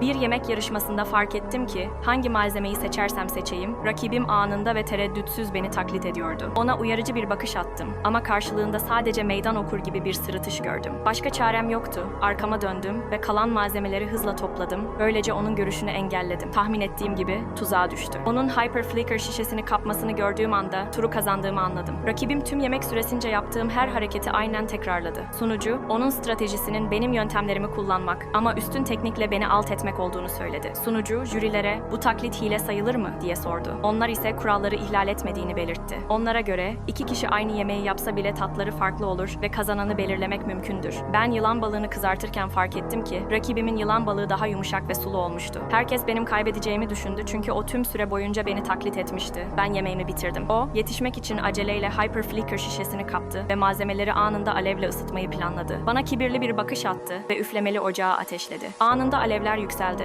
Bir yemek yarışmasında fark ettim ki hangi malzemeyi seçersem seçeyim, rakibim anında ve tereddütsüz beni taklit ediyordu. Ona uyarıcı bir bakış attım ama karşılığında sadece meydan okur gibi bir sırıtış gördüm. Başka çarem yoktu. Arkama döndüm ve kalan malzemeleri hızla topladım. Böylece onun görüşünü engelledim. Tahmin ettiğim gibi tuzağa düştü. Onun Hyper Flicker şişesini kapmasını gördüğüm anda turu kazandığımı anladım. Rakibim tüm yemek süresince yaptığım her hareketi aynen tekrarladı. Sunucu, onun stratejisinin benim yöntemlerimi kullanmak ama üstün teknikle beni alt etmek olduğunu söyledi. Sunucu, jürilere bu taklit hile sayılır mı diye sordu. Onlar ise kuralları ihlal etmediğini belirtti. Onlara göre iki kişi aynı yemeği yapsa bile tatları farklı olur ve kazananı belirlemek mümkündür. Ben yılan balığını kızartırken fark ettim ki rakibimin yılan balığı daha yumuşak ve sulu olmuştu. Herkes benim kaybedeceğimi düşündü çünkü o tüm süre boyunca beni taklit etmişti. Ben yemeğimi bitirdim. O, yetişmek için aceleyle Hyper Flicker şişesini kaptı ve malzemeleri anında alevle ısıtmayı planladı. Bana kibirli bir bakış attı ve üflemeli ocağı ateşledi. Anında alevler yükseldi.